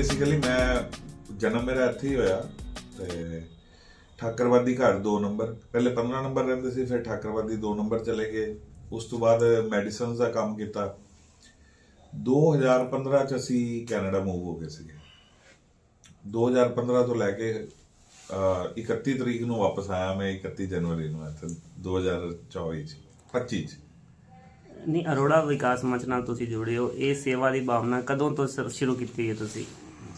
ਇੱਥੇ ਸੀਗਾ ਬੇਸਿਕਲੀ ਮੈਂ ਜਨਮ ਮੇਰਾ ਇੱਥੇ ਹੀ ਹੋਇਆ ਤੇ ਠਾਕਰਵਾਦੀ ਘਰ 2 ਨੰਬਰ। ਪਹਿਲੇ 15 ਨੰਬਰ ਰਹਿੰਦੇ ਸੀ ਫਿਰ ਠਾਕਰਵਾਦੀ 2 ਨੰਬਰ ਚਲੇ ਗਏ। ਉਸ ਤੋਂ ਬਾਅਦ ਮੈਡੀਸਨਸ ਦਾ ਕੰਮ ਕੀਤਾ। 2015 ਚ ਅਸੀਂ ਕੈਨੇਡਾ ਮੂਵ ਹੋ ਗਏ ਸੀਗੇ। 2015 ਤੋਂ ਲੈ ਕੇ ਅਹ, 31 ਤਰੀਕ ਨੂੰ ਵਾਪਸ ਆਇਆ ਮੈਂ 31 ਜਨਵਰੀ ਨੂੰ ਇੱਥੇ 2024 ਚ 25 ਚ। ਨਹੀਂ ਅਰੋੜਾ ਵਿਕਾਸ ਮੰਚ ਨਾਲ ਤੁਸੀਂ ਜੁੜੇ ਹੋ। ਇਹ ਸੇਵਾ ਦੀ ਭਾਵਨਾ ਕਦੋਂ ਤੋਂ ਸ਼ੁਰੂ ਕੀਤੀ ਹੈ ਤੁਸੀਂ?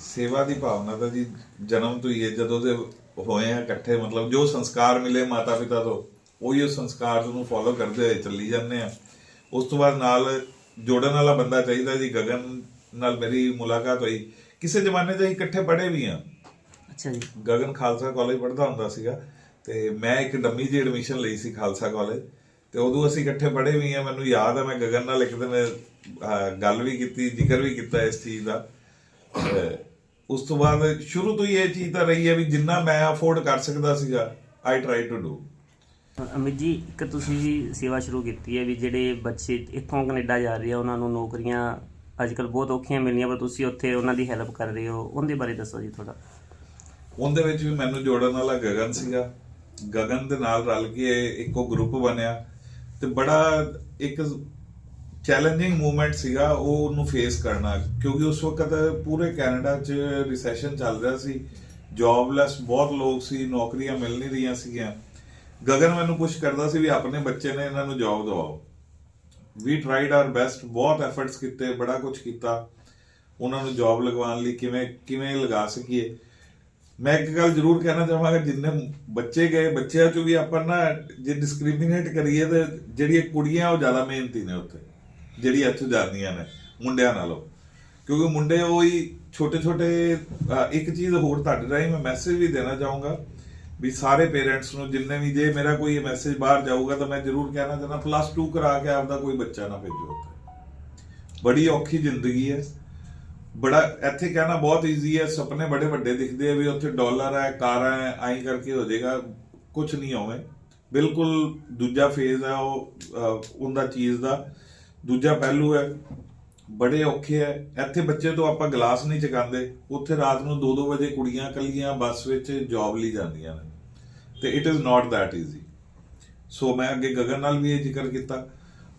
ਸੇਵਾ ਦੀ ਭਾਵਨਾ ਤਾਂ ਜੀ ਜਨਮ ਤੋਂ ਹੀ ਹੈ ਜਦੋਂ ਦੇ ਹੋਏ ਆ ਇਕੱਠੇ ਮਤਲਬ ਜੋ ਸੰਸਕਾਰ ਮਿਲੇ ਮਾਤਾ ਪਿਤਾ ਤੋਂ ਉਹੀ ਸੰਸਕਾਰ ਨੂੰ ਫੋਲੋ ਕਰਦੇ ਹੋਏ ਚੱਲੀ ਜਾਂਦੇ ਆ। ਉਸ ਤੋਂ ਬਾਅਦ ਨਾਲ ਜੋੜਨ ਵਾਲਾ ਬੰਦਾ ਚਾਹੀਦਾ ਜੀ ਗਗਨ ਨਾਲ ਮੇਰੀ ਮੁਲਾਕਾਤ ਹੋਈ। ਕਿਸੇ ਜ਼ਮਾਨੇ 'ਚ ਇਕੱਠੇ ਪੜ੍ਹੇ ਵੀ ਆ। ਅੱਛਾ ਜੀ। ਗਗਨ ਖਾਲਸਾ ਕਾਲਜ ਪੜ੍ਹਦਾ ਹੁੰਦਾ ਸੀਗਾ ਤੇ ਮੈਂ ਇੱਕ ਡੰਮੀ ਜੀ ਐਡਮਿਸ਼ਨ ਲਈ ਸੀ ਖਾਲਸਾ ਕਾਲਜ ਤੇ ਉਦੋਂ ਅਸੀਂ ਇਕੱਠੇ ਪੜ੍ਹੇ ਵੀ ਆ। ਮੈਨੂੰ ਯਾਦ ਆ ਮੈਂ ਗਗਨ ਨਾਲ ਇੱਕ ਦਿਨ ਗੱਲ ਵੀ ਕੀਤੀ ਜ਼ਿਕਰ ਵੀ ਕੀਤਾ ਇਸ ਚੀਜ਼ ਦਾ। ਉਸ ਤੋਂ ਬਾਅਦ ਸ਼ੁਰੂ ਤੋਂ ਹੀ ਇਹ ਚੀਜ਼ ਤਾਂ ਰਹੀ ਹੈ ਵੀ ਜਿੰਨਾ ਮੈਂ ਅਫੋਰਡ ਕਰ ਸਕਦਾ ਸੀਗਾ I try to do Amit ji ਇੱਕ ਤੁਸੀਂ ਵੀ ਸੇਵਾ ਸ਼ੁਰੂ ਕੀਤੀ ਹੈ ਵੀ ਜਿਹੜੇ ਬੱਚੇ ਇੱਥੋਂ ਕੈਨੇਡਾ ਜਾ ਰਹੇ ਆ ਉਹਨਾਂ ਨੂੰ ਨੌਕਰੀਆਂ ਅੱਜਕੱਲ ਬਹੁਤ ਔਖੀਆਂ ਮਿਲਣੀਆਂ ਪਰ ਤੁਸੀਂ ਉੱਥੇ ਉਹਨਾਂ ਦੀ ਹੈਲਪ ਕਰ ਰਹੇ ਹੋ। ਉਹਦੇ ਬਾਰੇ ਦੱਸੋ ਜੀ ਥੋੜਾ ਉਹਦੇ ਵਿੱਚ ਵੀ ਮੈਨੂੰ ਜੋੜਨ ਵਾਲਾ ਗਗਨ ਸੀਗਾ। ਗਗਨ ਦੇ ਨਾਲ ਰਲ ਕੇ ਇੱਕੋ ਗਰੁੱਪ ਬਣਿਆ ਤੇ ਬੜਾ ਇੱਕ ਚੈਲੰਜਿੰਗ ਮੂਵਮੈਂਟ ਸੀਗਾ ਉਹ ਉਹਨੂੰ ਫੇਸ ਕਰਨਾ, ਕਿਉਂਕਿ ਉਸ ਵਕਤ ਪੂਰੇ ਕੈਨੇਡਾ 'ਚ ਰਿਸੈਸ਼ਨ ਚੱਲ ਰਿਹਾ ਸੀ ਜੌਬਲੈਸ ਬਹੁਤ ਲੋਕ ਸੀ, ਨੌਕਰੀਆਂ ਮਿਲ ਨਹੀਂ ਰਹੀਆਂ ਸੀਗੀਆਂ। ਗਗਨ ਮੈਨੂੰ ਪੁਸ਼ ਕਰਦਾ ਸੀ ਵੀ ਆਪਣੇ ਬੱਚੇ ਨੇ ਇਹਨਾਂ ਨੂੰ ਜੌਬ ਦਿਵਾਓ। ਵੀ ਟ੍ਰਾਈਡ ਆਰ ਬੈਸਟ ਬਹੁਤ ਐਫਰਟਸ ਕੀਤੇ, ਬੜਾ ਕੁਝ ਕੀਤਾ। ਉਹਨਾਂ ਨੂੰ ਜੌਬ ਲਗਵਾਉਣ ਲਈ ਕਿਵੇਂ ਕਿਵੇਂ ਲਗਾ ਸਕੀਏ। ਮੈਂ ਇੱਕ ਗੱਲ ਜ਼ਰੂਰ ਕਹਿਣਾ ਚਾਹਾਂਗਾ, ਜਿੰਨੇ ਬੱਚੇ ਗਏ, ਬੱਚਿਆਂ ਚੋਂ ਵੀ ਆਪਾਂ ਨਾ ਜੇ ਡਿਸਕ੍ਰਿਮੀਨੇਟ ਕਰੀਏ ਤੇ ਜਿਹੜੀਆਂ ਕੁੜੀਆਂ ਉਹ ਜ਼ਿਆਦਾ ਮਿਹਨਤੀ ਨੇ ਉੱਥੇ। ਜਿਹੜੀ ਇੱਥੋਂ ਜਾਂਦੀਆਂ ਨੇ, ਮੁੰਡਿਆਂ ਨਾਲੋਂ। ਕਿਉਂਕਿ ਮੁੰਡੇ ਉਹ ਹੀ ਛੋਟੇ ਛੋਟੇ ਇੱਕ ਚੀਜ਼ ਹੋਰ ਤੁਹਾਡੇ ਰਾਹੀਂ ਮੈਂ ਮੈਸੇਜ ਵੀ ਦੇਣਾ ਚਾਹੂੰਗਾ ਵੀ ਸਾਰੇ ਪੇਰੈਂਟਸ ਨੂੰ ਜਿੰਨੇ ਵੀ ਜੇ ਮੇਰਾ ਕੋਈ ਮੈਸੇਜ ਬਾਹਰ ਜਾਊਗਾ ਤਾਂ ਮੈਂ ਜ਼ਰੂਰ ਕਹਿਣਾ ਚਾਹੁੰਦਾ ਪਲੱਸ 2 ਕਰਾ ਕੇ ਆਪਦਾ ਕੋਈ ਬੱਚਾ ਨਾ ਭੇਜੋ ਬੜੀ ਔਖੀ ਜ਼ਿੰਦਗੀ ਹੈ। ਬੜਾ, ਇੱਥੇ ਕਹਿਣਾ ਬਹੁਤ ਈਜ਼ੀ ਹੈ, ਸੁਪਨੇ ਬੜੇ ਵੱਡੇ ਦਿਖਦੇ ਆ ਵੀ ਉੱਥੇ ਡਾਲਰ ਹੈ, ਕਾਰਾਂ ਹੈ ਆਈ ਕਰਕੇ ਹੋ ਜਾਏਗਾ ਕੁਝ ਨਹੀਂ ਹੋਵੇ। ਬਿਲਕੁਲ ਦੂਜਾ ਫੇਜ਼ ਹੈ ਉਹ ਉਹਦਾ ਚੀਜ਼ ਦਾ। ਦੂਜਾ ਪਹਿਲੂ ਹੈ, ਬੜੇ ਔਖੇ ਹੈ। ਇੱਥੇ ਬੱਚੇ ਤੋਂ ਆਪਾਂ ਗਲਾਸ ਨਹੀਂ ਚਕਾਉਂਦੇ। ਉੱਥੇ ਰਾਤ ਨੂੰ 2-2 ਵਜੇ ਕੁੜੀਆਂ ਕੱਲੀਆਂ ਬੱਸ ਵਿੱਚ ਜੌਬ ਲਈ ਜਾਂਦੀਆਂ ਨੇ। ਤੇ it is not that easy so ਮੈਂ ਅੱਗੇ ਗਗਨ ਨਾਲ ਵੀ ਇਹ ਜ਼ਿਕਰ ਕੀਤਾ।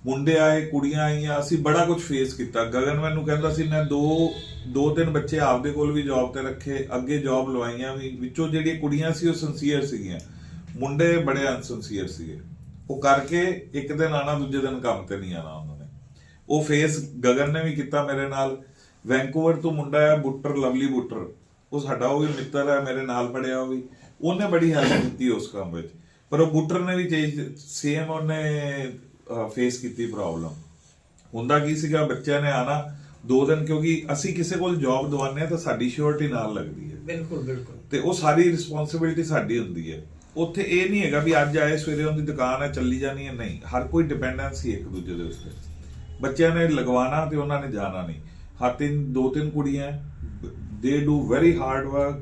ਮੁੰਡੇ ਆਏ, ਕੁੜੀਆਂ ਆਈਆਂ, ਅਸੀਂ ਬੜਾ ਕੁਝ ਫੇਸ ਕੀਤਾ। ਗਗਨ ਮੈਨੂੰ ਕਹਿੰਦਾ ਸੀ, ਮੈਂ ਦੋ ਦੋ ਤਿੰਨ ਬੱਚੇ ਆਪਦੇ ਕੋਲ ਵੀ ਜੌਬ ਤੇ ਰੱਖੇ, ਅੱਗੇ ਜੌਬ ਲਵਾਈਆਂ ਵੀ। ਵਿੱਚੋਂ ਜਿਹੜੀਆਂ ਕੁੜੀਆਂ ਸੀ, ਉਹ ਸਿੰਸੀਅਰ ਸੀਗੀਆਂ। ਮੁੰਡੇ ਬੜੇ ਅਨਸੰਸੀਅਰ ਸੀਗੇ। ਉਹ ਕਰਕੇ ਇੱਕ ਦਿਨ ਆਣਾ ਦੂਜੇ ਦਿਨ ਕੰਮ ਤੇ ਨਹੀਂ ਆਣਾ ਉਹਨਾਂ ਨੇ। ਉਹ ਫੇਸ ਗਗਨ ਨੇ ਵੀ ਕੀਤਾ ਮੇਰੇ ਨਾਲ। ਵੈਂਕੂਵਰ ਤੋਂ ਮੁੰਡਾ ਹੈ ਬੁੱਟਰ ਲਵਲੀ ਬੁੱਟਰ। ਉਹ ਸਾਡਾ ਉਹ ਵੀ ਮਿੱਤਰ ਹੈ ਮੇਰੇ ਨਾਲ ਪੜਿਆ ਉਹ ਵੀ। ਉਹਨੇ ਬੜੀ ਹੈਲਪ ਕੀਤੀ ਉਸ ਕੰਮ ਵਿੱਚ। ਪਰ ਉਹ ਬੁੱਟਰ ਨੇ ਵੀ ਸੇਮ ਉਹਨੇ ਫੇਸ ਕੀਤੀ ਪ੍ਰੋਬਲਮ ਹੁੰਦਾ ਕੀ ਸੀਗਾ ਬੱਚਿਆਂ ਨੇ ਆਣਾ ਦੋ ਦਿਨ ਕਿਉਂਕਿ ਅਸੀਂ ਕਿਸੇ ਕੋਲ ਜੌਬ ਦਵਾਉਂਦੇ ਆ ਤਾਂ ਸਾਡੀ ਸ਼ੋਰਟੀ ਨਾਲ ਲੱਗਦੀ ਹੈ। ਬਿਲਕੁਲ ਬਿਲਕੁਲ। ਤੇ ਉਹ ਸਾਰੀ ਰਿਸਪੌਂਸਿਬਿਲਟੀ ਸਾਡੀ ਹੁੰਦੀ ਹੈ। ਉੱਥੇ ਇਹ ਨਹੀਂ ਹੈਗਾ ਵੀ ਅੱਜ ਆਏ ਸਵੇਰੇ ਉਹਦੀ ਦੁਕਾਨ ਹੈ ਚੱਲੀ ਜਾਣੀ ਹੈ ਨਹੀਂ। ਹਰ ਕੋਈ ਡਿਪੈਂਡੈਂਸੀ ਇੱਕ ਦੂਜੇ ਦੇ ਉੱਤੇ ਬੱਚਿਆਂ ਨੇ ਲਗਵਾਣਾ ਤੇ ਉਹਨਾਂ ਨੇ ਜਾਣਾ ਨਹੀਂ। ਹਰ ਤਿੰਨ, ਦੋ ਤਿੰਨ ਕੁੜੀਆਂ ਦੇ ਡੂ ਵੈਰੀ ਹਾਰਡ ਵਰਕ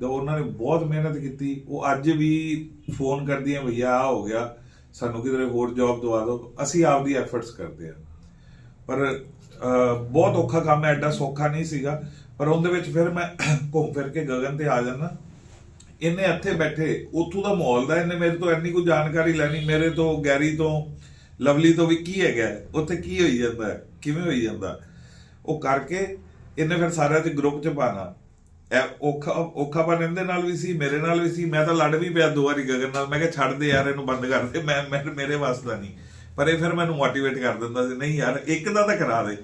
ਤੇ ਉਹਨਾਂ ਨੇ ਬਹੁਤ ਮਿਹਨਤ ਕੀਤੀ। ਉਹ ਅੱਜ ਵੀ ਫੋਨ ਕਰਦੀਆਂ, ਭਈਆ ਆ ਹੋ ਗਿਆ, ਸਾਨੂੰ ਕਿਧਰੇ ਹੋਰ ਜੌਬ ਦਵਾ ਦਿਓ। ਅਸੀਂ ਆਪਦੀ ਐਫਰਟਸ ਕਰਦੇ ਆ ਪਰ ਬਹੁਤ ਔਖਾ ਕੰਮ ਹੈ, ਐਡਾ ਸੌਖਾ ਨਹੀਂ ਸੀਗਾ। ਪਰ ਉਹਦੇ ਵਿੱਚ ਫਿਰ ਮੈਂ ਘੁੰਮ ਫਿਰ ਕੇ ਗਗਨ ਤੇ ਆ ਜਾਂਦਾ। ਇਹਨੇ ਇੱਥੇ ਬੈਠੇ, ਉੱਥੋਂ ਦਾ ਮਾਹੌਲ ਦਾ ਇਹਨੇ ਮੇਰੇ ਤੋਂ ਇੰਨੀ ਕੁ ਜਾਣਕਾਰੀ ਲੈਣੀ, ਮੇਰੇ ਤੋਂ, ਗੈਰੀ ਤੋਂ ਲਵਲੀ ਤੋਂ ਵੀ ਕੀ ਹੈਗਾ? ਉੱਥੇ ਕੀ ਹੋਈ ਜਾਂਦਾ? ਕਿਵੇਂ ਹੋਈ ਜਾਂਦਾ? ਉਹ ਕਰਕੇ ਇਹਨੇ ਫਿਰ ਸਾਰਿਆਂ ਦੇ ਗਰੁੱਪ ਚ ਪਾਣਾ। ਇਹ ਔਖਾ, ਔਖਾਪਨ ਇਹਦੇ ਨਾਲ ਵੀ ਸੀ, ਮੇਰੇ ਨਾਲ ਵੀ ਸੀ। ਮੈਂ ਤਾਂ ਲੜ ਵੀ ਪਿਆ ਦੋ ਵਾਰੀ ਗਗਨ ਨਾਲ। ਮੈਂ ਕਿਹਾ, ਛੱਡ ਦੇ ਯਾਰ, ਇਹਨੂੰ ਬੰਦ ਕਰ ਦੇ। ਮੈਂ ਮੇਰੇ ਵਾਸਤਾ ਨਹੀਂ। ਪਰ ਇਹ ਫਿਰ ਮੈਨੂੰ ਮੋਟੀਵੇਟ ਕਰ ਦਿੰਦਾ ਸੀ, ਨਹੀਂ ਯਾਰ, ਇੱਕ ਦਾ ਤਾਂ ਕਰਾ ਦੇ।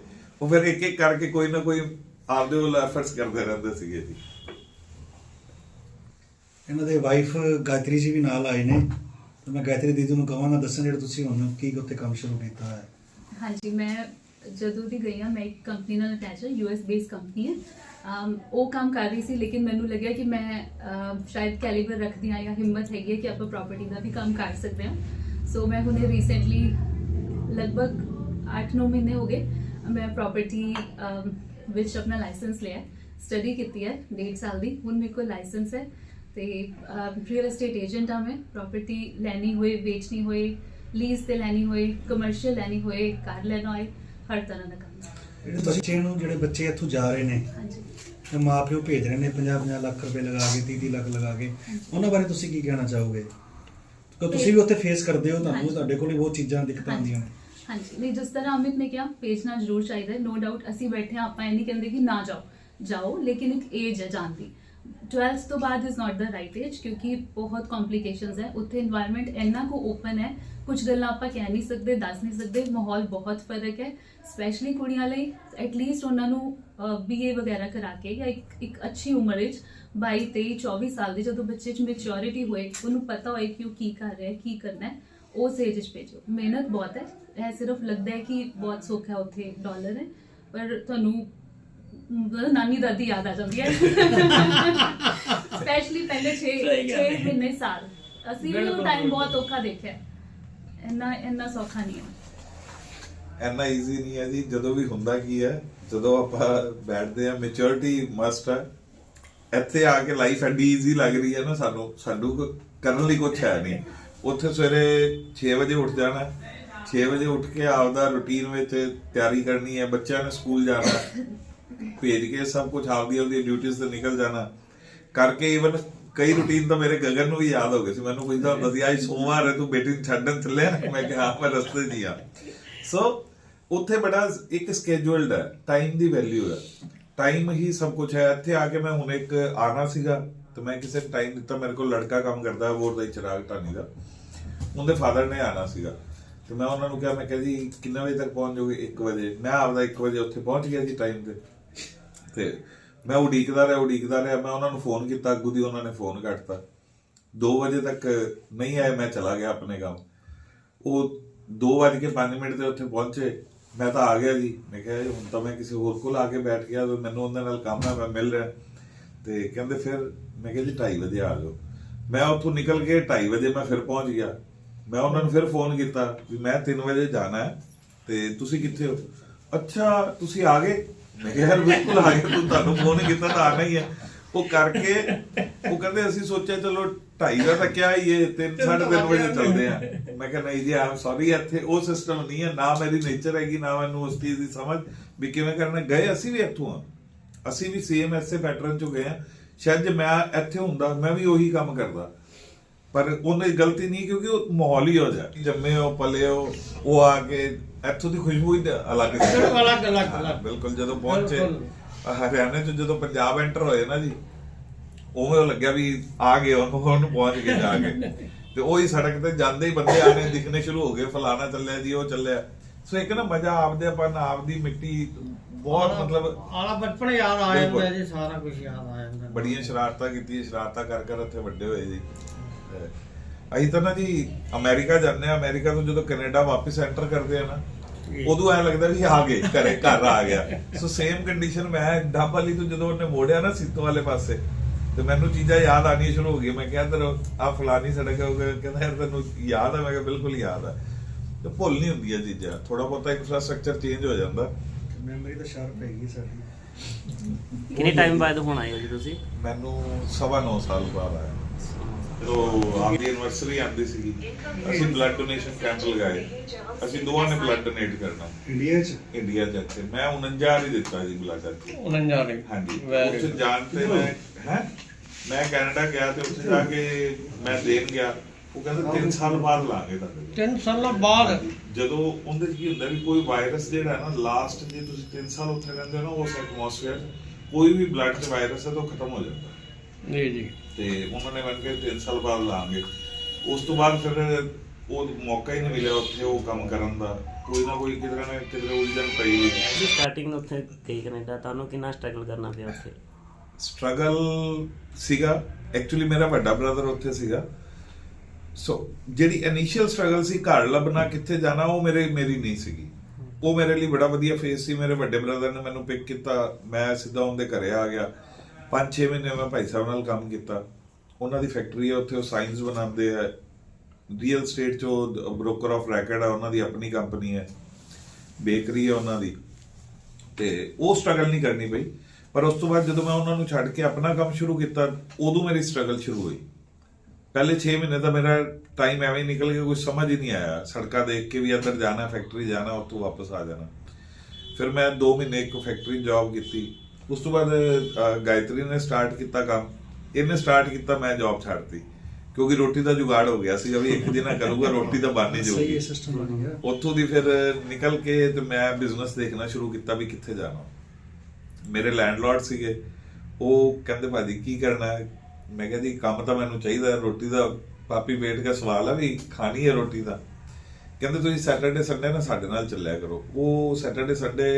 ਉਹ ਫਿਰ ਇੱਕ ਇੱਕ ਕਰਕੇ ਕੋਈ ਨਾ ਕੋਈ ਆਪਦੇ ਵੱਲ ਐਫਰਟਸ ਕਰਦੇ ਰਹਿੰਦੇ ਸੀਗੇ ਜੀ। ਇਹਨਾਂ ਦੇ ਵਾਈਫ ਗਾਇਤਰੀ ਜੀ ਵੀ ਨਾਲ ਆਏ ਨੇ। ਤੇ ਮੈਂ ਗਾਇਤਰੀ ਦੀਦੀ ਨੂੰ ਕਹਾਂਗਾ ਦੱਸਣ ਜਿਹੜਾ ਤੁਸੀਂ ਹੁਣ ਕੀ ਉੱਤੇ ਕੰਮ ਸ਼ੁਰੂ ਕੀਤਾ ਹੈ ਹਾਂਜੀ, ਮੈਂ ਜਦੋਂ ਦੀ ਗਈ ਹਾਂ, ਮੈਂ ਇੱਕ ਕੰਪਨੀ ਨਾਲ ਅਟੈਚ ਹਾਂ ਯੂਐਸ ਬੇਸ ਕੰਪਨੀ ਹੈ। ਉਹ ਕੰਮ ਕਰ ਰਹੀ ਸੀ, ਲੇਕਿਨ ਮੈਨੂੰ ਲੱਗਿਆ ਕਿ ਮੈਂ ਸ਼ਾਇਦ ਕੈਲੀਬਰ ਰੱਖਦੀ ਹਾਂ ਜਾਂ ਹਿੰਮਤ ਹੈਗੀ ਹੈ ਕਿ ਆਪਾਂ ਪ੍ਰਾਪਰਟੀ ਦਾ ਵੀ ਕੰਮ ਕਰ ਸਕਦੇ ਹਾਂ। ਸੋ ਮੈਂ ਹੁਣੇ ਰੀਸੈਂਟਲੀ ਲਗਭਗ 8-9 ਮਹੀਨੇ ਹੋ ਗਏ, ਮੈਂ ਪ੍ਰਾਪਰਟੀ ਵਿੱਚ ਆਪਣਾ ਲਾਇਸੈਂਸ ਲਿਆ ਸਟੱਡੀ ਕੀਤੀ ਹੈ 1.5 ਸਾਲ ਦੀ। ਹੁਣ ਮੇਰੇ ਕੋਲ ਲਾਇਸੈਂਸ ਹੈ। ਤੇ ਰੀਅਲ ਏਸਟੇਟ ਏਜੰਟ ਹਾਂ ਮੈਂ ਪ੍ਰਾਪਰਟੀ ਲੈਣੀ ਹੋਏ ਵੇਚਣੀ ਹੋਏ ਲੀਜ਼ ਤੇ ਲੈਣੀ ਹੋਏ ਕਮਰਸ਼ੀਅਲ ਲੈਣੀ ਹੋਏ ਕਾਰ ਲੈਣਾ ਹੋਏ ਹਰ ਤਰ੍ਹਾਂ ਦਾ ਕੰਮ। ਜਿਹੜੇ ਬੱਚੇ ਨੂੰ ਜਿਹੜੇ ਬੱਚੇ ਇੱਥੋਂ ਜਾ ਰਹੇ ਨੇ ਹਾਂਜੀ। ਤੇ ਮਾਪਿਓ ਭੇਜ ਰਹੇ ਨੇ 50 50 ਲੱਖ ਰੁਪਏ ਲਗਾ ਕੇ 30 30 ਲੱਖ ਲਗਾ ਕੇ ਉਹਨਾਂ ਬਾਰੇ ਤੁਸੀਂ ਕੀ ਕਹਿਣਾ ਚਾਹੋਗੇ? ਕਿਉਂਕਿ ਤੁਸੀਂ ਵੀ ਉੱਥੇ ਫੇਸ ਕਰਦੇ ਹੋ ਤੁਹਾਨੂੰ। ਤੁਹਾਡੇ ਕੋਲ ਵੀ ਬਹੁਤ ਚੀਜ਼ਾਂ ਦਿੱਕਤਾਂ। ਆਉਂਦੀਆਂ ਨੇ। ਹਾਂਜੀ। ਨਹੀਂ ਜਿਸ ਤਰ੍ਹਾਂ ਅਮਿਤ ਨੇ ਕਿਹਾ ਭੇਜਣਾ ਜ਼ਰੂਰ ਚਾਹੀਦਾ ਹੈ। ਨੋ ਡਾਊਟ ਅਸੀਂ ਬੈਠੇ ਆਪਾਂ ਇਹ ਨਹੀਂ ਕਹਿੰਦੇ ਕਿ ਨਾ ਜਾਓ। ਜਾਓ ਲੇਕਿਨ ਇੱਕ ਏਜ ਹੈ ਜਾਣ ਦੀ। 12th ਤੋਂ ਬਾਅਦ is not the right age ਕਿਉਂਕਿ ਬਹੁਤ ਕੰਪਲਿਕੇਸ਼ਨਸ ਹੈ। ਉੱਥੇ এনवायरमेंट ਇੰਨਾ ਕੋ ਓਪਨ ਹੈ ਕੁਝ ਗੱਲਾਂ ਆਪਾਂ ਕਹਿ ਨਹੀਂ ਸਕਦੇ, ਦੱਸ ਨਹੀਂ ਸਕਦੇ। ਮਾਹੌਲ ਬਹੁਤ ਫ਼ਰਕ ਹੈ ਸਪੈਸ਼ਲੀ ਕੁੜੀਆਂ ਲਈ। ਐਟਲੀਸਟ ਉਹਨਾਂ ਨੂੰ ਬੀਏ ਵਗੈਰਾ ਕਰਾ ਕੇ ਜਾਂ ਇੱਕ ਇੱਕ ਅੱਛੀ ਉਮਰ ਵਿੱਚ 22 23 24 ਸਾਲ ਦੇ ਜਦੋਂ ਬੱਚੇ 'ਚ ਮੈਚਿਓਰਿਟੀ ਹੋਏ, ਉਹਨੂੰ ਪਤਾ ਹੋਏ ਕਿ ਉਹ ਕੀ ਕਰ ਰਿਹਾ ਹੈ, ਕੀ ਕਰਨਾ ਹੈ, ਉਸ ਏਜ 'ਚ ਭੇਜੋ। ਮਿਹਨਤ ਬਹੁਤ ਹੈ। ਇਹ ਸਿਰਫ ਲੱਗਦਾ ਹੈ ਕਿ ਬਹੁਤ ਸੌਖਾ ਉੱਥੇ ਡਾਲਰ ਹੈ। ਪਰ ਤੁਹਾਨੂੰ ਮਤਲਬ ਨਾਨੀ ਦਾਦੀ ਯਾਦ ਆ ਜਾਂਦੀ ਹੈ। ਸਪੈਸ਼ਲੀ ਪਹਿਲੇ 6 6 ਮਹੀਨੇ ਸਾਲ। ਅਸੀਂ ਵੀ ਉਹ ਟਾਈਮ ਬਹੁਤ ਔਖਾ ਦੇਖਿਆ। ਇੰਨਾ ਇੰਨਾ ਸੌਖਾ ਨਹੀਂ ਹੈ। ਇੰਨਾ ਈਜ਼ੀ ਨਹੀਂ ਹੈ ਜੀ। ਜਦੋਂ ਵੀ ਹੁੰਦਾ ਕੀ ਹੈ ਜਦੋਂ ਆਪਾਂ ਬੈਠਦੇ ਆ ਮੈਚੁਰਿਟੀ ਮਸਟ ਹੈ। ਇੱਥੇ ਆ ਕੇ ਲਾਈਫ ਐਡੀ ਈਜ਼ੀ ਲੱਗ ਰਹੀ ਹੈ ਨਾ ਸਾਨੂੰ ਸਾਨੂੰ ਕੋ- ਕਰਨ ਲਈ ਕੁਝ ਹੈ ਨਹੀਂ। ਉੱਥੇ ਸਵੇਰੇ 6 ਵਜੇ ਉੱਠ ਜਾਣਾ 6 ਵਜੇ ਉੱਠ ਕੇ ਆਪਦਾ ਰੁਟੀਨ ਵਿੱਚ ਤਿਆਰੀ ਕਰਨੀ ਹੈ। ਬੱਚਿਆਂ ਨੇ ਸਕੂਲ ਜਾਣਾ। ਭੇਜ ਕੇ ਸਭ ਕੁਝ ਆਪਦੀ ਆਪਦੀ ਡਿਊਟੀਆਂ ਤੇ ਨਿਕਲ ਜਾਣਾ। ਕਰਕੇ ਈਵਨ ਕਈ ਰੁਟੀਨ ਤਾਂ ਮੇਰੇ ਗਗਨ ਨੂੰ ਵੀ ਯਾਦ ਹੋ ਗਏ ਸੀ। ਮੈਨੂੰ ਪੁੱਛਦਾ ਹੁੰਦਾ ਸੀ ਅੱਜ ਸੋਮਵਾਰ ਹੈ, ਤੂੰ ਬੇਟੀ ਨੂੰ ਛੱਡਣ ਚੱਲਿਆ ਮੈਂ ਕਿਹਾ, ਹਾਂ, ਮੈਂ ਰਸਤੇ 'ਚ ਹੀ ਆ ਸੋ ਉੱਥੇ ਬੜਾ ਇੱਕ ਸਕੇਜੂਲਡ ਹੈ ਟਾਈਮ ਦੀ ਵੈਲਿਊ ਹੈ। ਟਾਈਮ ਹੀ ਸਭ ਕੁਝ ਹੈ। ਇੱਥੇ ਆ ਕੇ ਮੈਂ ਹੁਣ ਇੱਕ ਆਣਾ ਸੀਗਾ, ਤੇ ਮੈਂ ਕਿਸੇ ਟਾਈਮ ਦਿੱਤਾ। ਮੇਰੇ ਕੋਲ ਲੜਕਾ ਕੰਮ ਕਰਦਾ ਵੋਰ ਦਾ ਚਿਰਾਗ ਢਾਣੀ ਦਾ। ਉਹਦੇ ਫਾਦਰ ਨੇ ਆਣਾ ਸੀਗਾ। ਤੇ ਮੈਂ ਉਹਨਾਂ ਨੂੰ ਕਿਹਾ, ਮੈਂ ਕਿਹਾ ਜੀ, ਕਿੰਨੇ ਵਜੇ ਤੱਕ ਪਹੁੰਚ ਜਾਓਗੇ? 1 ਵਜੇ। ਮੈਂ ਆਪਦਾ 1 ਵਜੇ ਉੱਥੇ ਪਹੁੰਚ ਗਿਆ ਸੀ ਟਾਈਮ ਤੇ। ਤੇ ਮੈਂ ਉਡੀਕਦਾ ਰਿਹਾ ਉਡੀਕਦਾ ਰਿਹਾ। ਮੈਂ ਉਹਨਾਂ ਨੂੰ ਫੋਨ ਕੀਤਾ, ਅੱਗੂ ਦੀ ਉਹਨਾਂ ਨੇ ਫੋਨ ਕੱਟਤਾ। 2 ਵਜੇ ਤੱਕ ਨਹੀਂ ਆਏ, ਮੈਂ ਚਲਾ ਗਿਆ ਆਪਣੇ ਕੰਮ। ਉਹ 2:05 ਮਿੰਟ ਤੇ ਉੱਥੇ ਪਹੁੰਚੇ। ਮੈਂ ਤਾਂ ਆ ਗਿਆ ਜੀ। ਮੈਂ ਕਿਹਾ ਹੁਣ ਤਾਂ ਮੈਂ ਕਿਸੇ ਹੋਰ ਕੋਲ ਆ ਕੇ ਬੈਠ ਗਿਆ ਤੇ ਮੈਨੂੰ ਉਹਨਾਂ ਨਾਲ ਕੰਮ ਹੈ, ਮੈਂ ਮਿਲ ਰਿਹਾ। ਤੇ ਕਹਿੰਦੇ ਫਿਰ, ਮੈਂ ਕਿਹਾ ਜੀ 2:30 ਵਜੇ ਆ ਜਾਓ। ਮੈਂ ਉੱਥੋਂ ਨਿਕਲ ਕੇ 2:30 ਵਜੇ ਮੈਂ ਫਿਰ ਪਹੁੰਚ ਗਿਆ। ਮੈਂ ਉਹਨਾਂ ਨੂੰ ਫਿਰ ਫੋਨ ਕੀਤਾ ਵੀ ਮੈਂ 3 ਵਜੇ ਜਾਣਾ ਹੈ ਤੇ ਤੁਸੀਂ ਕਿੱਥੇ ਹੋ? ਅੱਛਾ, ਤੁਸੀਂ ਆ ਗਏ? ਮੈਂ ਕਿਹਾ ਯਾਰ ਬਿਲਕੁਲ ਆ ਗਏ ਤੂੰ ਤੁਹਾਨੂੰ ਫੋਨ ਕੀਤਾ ਤਾਂ ਆਣਾ ਹੀ ਹੈ ਉਹ ਕਰਕੇ ਉਹ ਕਹਿੰਦੇ ਅਸੀਂ ਸੋਚਿਆ ਚਲੋ 2:30 ਦਾ ਤਾਂ ਕਿਹਾ ਹੀ ਇਹ 3 3:30 ਵਜੇ ਚੱਲਦੇ ਆ। ਮੈਂ ਕਿਹਾ ਨਹੀਂ ਜੀ ਆਮ ਸੌਰੀ ਇੱਥੇ ਉਹ ਸਿਸਟਮ ਨਹੀਂ ਹੈ ਨਾ ਮੇਰੀ ਨੇਚਰ ਹੈਗੀ ਨਾ ਮੈਨੂੰ ਉਸ ਚੀਜ਼ ਦੀ ਸਮਝ ਵੀ ਕਿਵੇਂ ਕਰਨਾ। ਗਏ ਅਸੀਂ ਵੀ ਇੱਥੋਂ ਆ। ਅਸੀਂ ਵੀ ਸੇਮ ਐਸੇ ਪੈਟਰਨ ਚੋਂ ਗਏ ਆ। ਸ਼ਾਇਦ ਜੇ ਮੈਂ ਇੱਥੇ ਹੁੰਦਾ ਮੈਂ ਵੀ ਉਹੀ ਕੰਮ ਕਰਦਾ। ਪਰ ਉਹਨੇ ਗਲਤੀ ਨਹੀਂ ਕਿਉਂਕਿ ਉਹ ਮਾਹੌਲ ਹੀ ਹੋ ਜਾ ਜੰਮੇ ਹੋ ਪਲੇ ਹੋ ਉਹ ਆ ਕੇ ਇੱਥੋਂ ਦੀ ਖੁਸ਼ਬੂ ਹੀ ਅਲੱਗ ਸੀ ਅਲੱਗ, ਅਲੱਗ। ਬਿਲਕੁਲ ਜਦੋਂ ਪਹੁੰਚੇ। ਹਰਿਆਣੇ ਚ ਜਦੋਂ ਪੰਜਾਬ ਐਂਟਰ ਹੋਏ ਨਾ ਜੀ ਉਵੇਂ ਲੱਗਿਆ ਵੀ ਆ ਗਏ ਹੁਣ ਪਹੁੰਚ ਗਏ ਜਾ ਕੇ ਤੇ ਉਹੀ ਸੜਕ ਤੇ ਜਾਂਦੇ ਹੀ ਬੰਦੇ ਆਣੇ ਦਿਖਣੇ ਸ਼ੁਰੂ ਹੋ ਗਏ ਫਲਾਣਾ ਚੱਲਿਆ ਜੀ ਉਹ ਚੱਲਿਆ ਸੋ ਇੱਕ ਨਾ ਮਜ਼ਾ ਆਪਦੇ ਆਪਾਂ ਆਪਦੀ ਮਿੱਟੀ ਬਹੁਤ ਮਤਲਬ ਆਲਾ ਬਚਪਨ ਯਾਦ ਆ ਜਾਂਦਾ। ਜੀ ਸਾਰਾ ਕੁਝ ਯਾਦ ਆ ਜਾਂਦਾ ਬੜੀਆਂ ਸ਼ਰਾਰਤਾਂ ਕੀਤੀਆਂ ਸ਼ਰਾਰਤਾਂ ਕਰ ਕਰ ਇੱਥੇ ਵੱਡੇ ਹੋਏ ਜੀ ਅਸੀਂ ਤਾਂ ਨਾ ਜੀ ਅਮਰੀਕਾ ਜਾਂਦੇ ਆ ਅਮਰੀਕਾ ਤੋਂ ਜਦੋਂ ਕੈਨੇਡਾ ਵਾਪਸ ਐਂਟਰ ਕਰਦੇ ਆ ਨਾ ਉਦੋਂ ਐ ਲੱਗਦਾ ਵੀ ਆ ਗਏ ਘਰੇ ਘਰ ਆ ਗਿਆ। ਸੋ ਸੇਮ ਕੰਡੀਸ਼ਨ ਮੈਂ ਡਾਬਾਲੀ ਤੋਂ ਜਦੋਂ ਉਹਨੇ ਮੋੜਿਆ ਨਾ ਸਿੱਤੋ ਵਾਲੇ ਪਾਸੇ ਤੇ ਮੈਨੂੰ ਚੀਜ਼ਾਂ ਯਾਦ ਆਣੀਆਂ ਸ਼ੁਰੂ ਹੋ ਗਈਆਂ। ਮੈਂ ਕਿਹਾ ਅੰਦਰ ਆ ਫਲਾਨੀ ਸੜਕ ਹੈ ਉਹ ਕਹਿੰਦਾ ਯਾਰ ਤੈਨੂੰ ਯਾਦ ਹੈ ਮੈਂ ਕਿਹਾ ਬਿਲਕੁਲ ਯਾਦ ਹੈ ਤੇ ਭੁੱਲ ਨਹੀਂ ਹੁੰਦੀਆਂ ਚੀਜ਼ਾਂ। ਥੋੜਾ ਬਹੁਤਾ ਇਨਫਰਾਸਟ੍ਰਕਚਰ ਚੇਂਜ ਹੋ ਜਾਂਦਾ। ਮੈਮਰੀ ਤਾਂ ਸ਼ਾਰਪ ਹੈਗੀ ਸਾਡੀ। ਕਿੰਨੇ ਟਾਈਮ ਬਾਅਦ ਹੁਣ ਆਏ ਹੋ ਜੀ ਤੁਸੀਂ? ਮੈਨੂੰ ਸਵਾ ਨੌ ਸਾਲ ਬਾਅਦ ਆਇਆ। ਜਦੋਂ ਆਪਦੀ ਐਨਵਰਸਰੀ ਆਂਦੀ ਸੀਗੀ ਅਸੀਂ ਬਲੱਡ ਡੋਨੇਸ਼ਨ ਕੈਂਪ ਲਗਾਏ। ਅਸੀਂ ਦੋਵਾਂ ਨੇ ਬਲੱਡ ਡੋਨੇਟ ਕਰਨਾ। ਇੰਡੀਆ 'ਚ? ਇੰਡੀਆ ਚ ਇੱਥੇ। ਮੈਂ 49 ਹੀ ਦਿੱਤਾ ਜੀ ਬਲੱਡ ਇੱਥੇ। ਉਨੰਜਾ ਨੇ ਹਾਂਜੀ। Very ਉੱਥੇ good. ਜਾਣ ਤੇ ਮੈਂ ਹੈ? ਮੈਂ ਕੈਨੇਡਾ ਗਿਆ ਤੇ ਉੱਥੇ ਜਾ ਕੇ ਮੈਂ ਦੇਣ ਗਿਆ। ਉਹ ਕਹਿੰਦੇ 3 ਸਾਲ ਬਾਅਦ ਲਾਂਗੇ ਤੁਹਾਡੇ ਤਿੰਨ ਸਾਲਾਂ ਬਾਅਦ? ਜਦੋਂ ਉਹਦੇ ਚ ਕੀ ਹੁੰਦਾ ਵੀ ਕੋਈ ਵਾਇਰਸ ਜਿਹੜਾ ਹੈ ਨਾ ਲਾਸਟ ਜੇ ਤੁਸੀਂ 3 ਸਾਲ ਉੱਥੇ ਰਹਿੰਦੇ ਹੋ ਨਾ ਉਸ ਐਟਮੋਸਫੇਅਰ ਕੋਈ ਵੀ ਬਲੱਡ 'ਚ ਵਾਇਰਸ ਹੈ ਤਾਂ ਉਹ ਖਤਮ ਹੋ ਜਾਂਦਾ। ਜੀ ਜੀ। ਤੇ ਉਹਨਾਂ ਨੇ ਮੈਨੂੰ ਕਿਹਾ 3 ਸਾਲ ਬਾਅਦ ਲਾਂਗੇ। ਉਸ ਤੋਂ ਬਾਅਦ ਫਿਰ ਉਹ ਮੌਕਾ ਹੀ ਨਹੀਂ ਮਿਲਿਆ ਉੱਥੇ ਉਹ ਕੰਮ ਕਰਨ ਦਾ। ਕੋਈ ਨਾ ਕੋਈ ਕਿਧਰੇ ਨਾ ਕਿਧਰੇ ਉਲਝਣ ਪਈ ਗਈ ਤੁਸੀਂ ਸਟਾਰਟਿੰਗ ਉੱਥੇ ਗਏ ਕੈਨੇਡਾ ਤੁਹਾਨੂੰ ਕਿੰਨਾ ਸਟਰਗਲ ਕਰਨਾ ਪਿਆ ਉੱਥੇ? ਸਟਰਗਲ ਸੀਗਾ। ਐਕਚੁਅਲੀ ਮੇਰਾ ਵੱਡਾ ਬ੍ਰਦਰ ਉੱਥੇ ਸੀਗਾ। ਸੋ ਜਿਹੜੀ ਇਨੀਸ਼ੀਅਲ ਸਟਰਗਲ ਸੀ ਘਰ ਲੱਭਣਾ ਕਿੱਥੇ ਜਾਣਾ ਉਹ ਮੇਰੇ ਮੇਰੀ ਨਹੀਂ ਸੀਗੀ। ਉਹ ਮੇਰੇ ਲਈ ਬੜਾ ਵਧੀਆ ਫੇਸ ਸੀ। ਮੇਰੇ ਵੱਡੇ ਬ੍ਰਦਰ ਨੇ ਮੈਨੂੰ ਪਿਕ ਕੀਤਾ। ਮੈਂ ਸਿੱਧਾ ਉਹਦੇ ਘਰੇ ਆ ਗਿਆ। 5-6 ਮਹੀਨੇ ਮੈਂ ਭਾਈ ਸਾਹਿਬ ਨਾਲ ਕੰਮ ਕੀਤਾ। ਉਹਨਾਂ ਦੀ ਫੈਕਟਰੀ ਹੈ ਉੱਥੇ ਉਹ ਸਾਇੰਸ ਬਣਾਉਂਦੇ ਆ। ਰੀਅਲ ਸਟੇਟ ਚੋਂ ਬ੍ਰੋਕਰ ਆਫ ਰੈਕਡ ਆ, ਉਹਨਾਂ ਦੀ ਆਪਣੀ ਕੰਪਨੀ ਹੈ ਬੇਕਰੀ ਹੈ ਉਹਨਾਂ ਦੀ। ਤੇ ਉਹ ਸਟਰਗਲ ਨਹੀਂ ਕਰਨੀ ਪਈ। ਪਰ ਉਸ ਤੋਂ ਬਾਅਦ ਜਦੋਂ ਮੈਂ ਉਹਨਾਂ ਨੂੰ ਛੱਡ ਕੇ ਆਪਣਾ ਕੰਮ ਸ਼ੁਰੂ ਕੀਤਾ, ਉਦੋਂ ਮੇਰੀ ਸਟਰਗਲ ਸ਼ੁਰੂ ਹੋਈ। ਪਹਿਲੇ 6 ਮਹੀਨੇ ਤਾਂ ਮੇਰਾ ਟਾਈਮ ਐਵੇਂ ਨਿਕਲ ਗਿਆ ਕੁਝ ਸਮਝ ਹੀ ਨਹੀਂ ਆਇਆ। ਸੜਕਾਂ ਦੇਖ ਕੇ ਵੀ ਅੰਦਰ ਜਾਣਾ ਫੈਕਟਰੀ ਜਾਣਾ, ਉੱਥੋਂ ਵਾਪਸ ਆ ਜਾਣਾ। ਫਿਰ ਮੈਂ 2 ਮਹੀਨੇ ਇੱਕ ਫੈਕਟਰੀ ਜੌਬ ਕੀਤੀ। ਉਸ ਤੋਂ ਬਾਅਦ ਗਾਇਤਰੀ ਨੇ ਸਟਾਰਟ ਕੀਤਾ ਕੰਮ। ਇਹਨੇ ਸਟਾਰਟ ਕੀਤਾ ਮੈਂ ਜੌਬ ਛੱਡਤੀ ਕਿਉਂਕਿ ਰੋਟੀ ਦਾ ਜੁਗਾੜ ਹੋ ਗਿਆ ਸੀਗਾ ਵੀ ਇੱਕ ਦਿਨ ਕਰੂਗਾ ਰੋਟੀ ਤਾਂ ਬਣ ਨਹੀਂ ਸਹੀ ਜਾਊਗੀ ਸਿਸਟਮ ਬਣ ਗਿਆ। ਉੱਥੋਂ ਦੀ ਫਿਰ ਨਿਕਲ ਕੇ ਤੇ ਮੈਂ ਬਿਜ਼ਨਸ ਦੇਖਣਾ ਸ਼ੁਰੂ ਕੀਤਾ ਵੀ ਕਿੱਥੇ ਜਾਣਾ। ਮੇਰੇ ਲੈਂਡਲਾਰਡ ਸੀਗੇ ਉਹ ਕਹਿੰਦੇ ਭਾਜੀ ਕੀ ਕਰਨਾ ਮੈਂ ਕਿਹਾ ਜੀ ਕੰਮ ਤਾਂ ਮੈਨੂੰ ਚਾਹੀਦਾ ਰੋਟੀ ਦਾ। ਪਾਪੀ ਪੇਟ ਦਾ ਸਵਾਲ ਹੈ ਵੀ ਖਾਣੀ ਹੈ ਰੋਟੀ ਦਾ ਕਹਿੰਦੇ ਤੁਸੀਂ ਸੈਟਰਡੇ ਸੰਡੇ ਨਾ ਸਾਡੇ ਨਾਲ ਚੱਲਿਆ ਕਰੋ। ਉਹ ਸੈਟਰਡੇ ਸੰਡੇ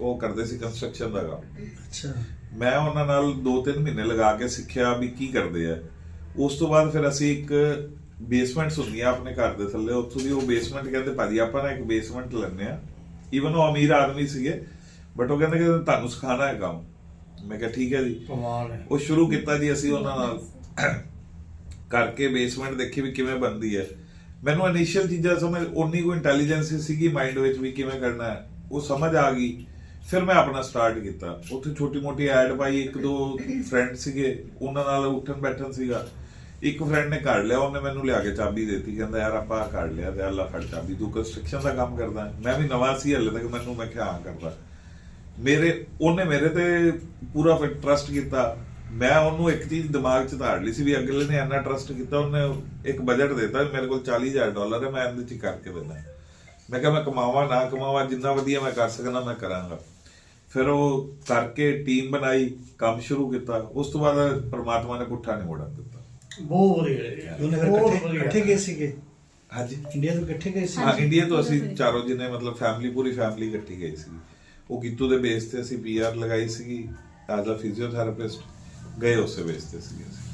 ਉਹ ਕਰਦੇ ਸੀ ਕੰਸਟਰਕਸ਼ਨ ਦਾ ਕੰਮ। ਅੱਛਾ। ਮੈਂ ਉਹਨਾਂ ਨਾਲ 2-3 ਮਹੀਨੇ ਲਗਾ ਕੇ ਸਿੱਖਿਆ ਵੀ ਕੀ ਕਰਦੇ ਆ। ਉਸ ਤੋਂ ਬਾਅਦ ਫਿਰ ਅਸੀਂ ਇੱਕ ਬੇਸਮੈਂਟ ਹੁੰਦੀਆਂ ਆਪਣੇ ਘਰ ਦੇ ਥੱਲੇ ਉੱਥੋਂ ਦੀ ਉਹ ਬੇਸਮੈਂਟ ਕਹਿੰਦੇ ਭਾਜੀ ਆਪਾਂ ਨਾ ਇੱਕ ਬੇਸਮੈਂਟ ਲੈਣੇ ਆ। ਈਵਨ ਉਹ ਅਮੀਰ ਆਦਮੀ ਸੀਗੇ ਬਟ ਉਹ ਕਹਿੰਦੇ ਕਿ ਤੁਹਾਨੂੰ ਸਿਖਾਣਾ ਹੈ ਕੰਮ। ਮੈਂ ਕਿਹਾ ਠੀਕ ਹੈ ਜੀ। ਕਮਾਲ ਹੈ। ਉਹ ਸ਼ੁਰੂ ਕੀਤਾ ਜੀ ਅਸੀਂ ਉਹਨਾਂ ਨਾਲ। ਕਰਕੇ ਬੇਸਮੈਂਟ ਦੇਖੀ ਵੀ ਕਿਵੇਂ ਬਣਦੀ ਹੈ। ਮੈਨੂੰ ਇਨੀਸ਼ੀਅਲ ਚੀਜ਼ਾਂ ਸਮਝ ਉਨੀ ਕੋਈ ਇੰਟੈਲੀਜੈਂਸ ਸੀਗੀ ਮਾਈਂਡ ਵਿੱਚ ਵੀ ਕਿਵੇਂ ਕਰਨਾ ਹੈ। ਉਹ ਸਮਝ ਆ ਗਈ। ਫਿਰ ਮੈਂ ਆਪਣਾ ਸਟਾਰਟ ਕੀਤਾ। ਉੱਥੇ ਛੋਟੀ ਮੋਟੀ ਐਡ ਪਾਈ, ਇੱਕ ਦੋ ਫਰੈਂਡ ਸੀਗੇ, ਉਹਨਾਂ ਨਾਲ ਉੱਠਣ ਬੈਠਣ ਸੀਗਾ। ਇੱਕ ਫਰੈਂਡ ਨੇ ਕਰ ਲਿਆ, ਉਹਨੇ ਮੈਨੂੰ ਲਿਆ ਕੇ ਚਾਬੀ ਦਿੱਤੀ, ਕਹਿੰਦਾ, ਯਾਰ, ਆਪਾਂ ਆਹ ਕਰ ਲਿਆ ਤੇ ਅੱਲਾ ਫੜ ਚਾਬੀ, ਤੂੰ ਕੰਸਟਰਕਸ਼ਨ ਦਾ ਕੰਮ ਕਰਦਾ। ਮੈਂ ਵੀ ਨਵਾਂ ਸੀ, ਹਲੇ ਤੱਕ ਮੈਨੂੰ, ਮੈਂ ਕਿਹਾ, ਹਾਂ, ਕਰਦਾ। ਮੇਰੇ, ਉਹਨੇ ਮੇਰੇ ਤੇ ਪੂਰਾ ਫਿਰ ਟਰਸਟ ਕੀਤਾ। ਮੈਂ ਉਹਨੂੰ ਇੱਕ ਚੀਜ਼ ਦਿਮਾਗ 'ਚ ਧਾਰ ਲਈ ਸੀ ਵੀ ਅਗਲੇ ਨੇ ਇੰਨਾ ਟਰਸਟ ਕੀਤਾ, ਉਹਨੇ ਇੱਕ ਬਜਟ ਦਿੱਤਾ ਵੀ ਮੇਰੇ ਕੋਲ 40000 ਡਾਲਰ ਹੈ, ਮੈਂ ਇਹਦੇ 'ਚ ਕਰਕੇ ਦੇਣਾ ਮੈਂ ਕਿਹਾ, ਮੈਂ ਕਮਾਵਾਂ, ਨਾ ਕਮਾਵਾਂ, ਜਿੰਨਾ ਵਧੀਆ ਮੈਂ ਕਰ ਸਕਦਾ, ਮੈਂ ਕਰਾਂਗਾ। ਫਿਰ ਉਹ ਕਰਕੇ ਟੀਮ ਬਣਾਈ ਕੰਮ ਸ਼ੁਰੂ ਕੀਤਾ। ਉਸ ਤੋਂ ਬਾਅਦ ਪ੍ਰਮਾਤਮਾ ਨੇ ਪੁੱਠਾ ਨਹੀਂ ਮੋੜਨ ਦਿੱਤਾ। ਬਹੁਤ ਵਧੀਆ ਦੋਨੇ ਫਿਰ ਬਹੁਤ ਇਕੱਠੇ ਵਧੀਆ। ਇਕੱਠੇ ਗਏ ਸੀਗੇ? ਹਾਂਜੀ। ਇੰਡੀਆ ਤੋਂ ਇਕੱਠੇ ਗਏ ਸੀ? ਹਾਂ ਇੰਡੀਆ ਤੋਂ ਅਸੀਂ। ਚਾਰੋਂ ਜਿਹਨੇ ਮਤਲਬ ਫੈਮਿਲੀ ਪੂਰੀ ਫੈਮਿਲੀ ਇਕੱਠੀ ਗਈ ਸੀ। ਉਹ ਕੀਤੂ ਦੇ ਬੇਸ ਤੇ ਅਸੀਂ ਪੀਆਰ ਲਗਾਈ ਸੀਗੀ ਐਜ਼ ਅ ਫਿਜ਼ੀਓਥੈਰੇਪਿਸਟ ਗਏ ਉਸੇ ਬੇਸ ਤੇ ਸੀਗੇ ਅਸੀਂ।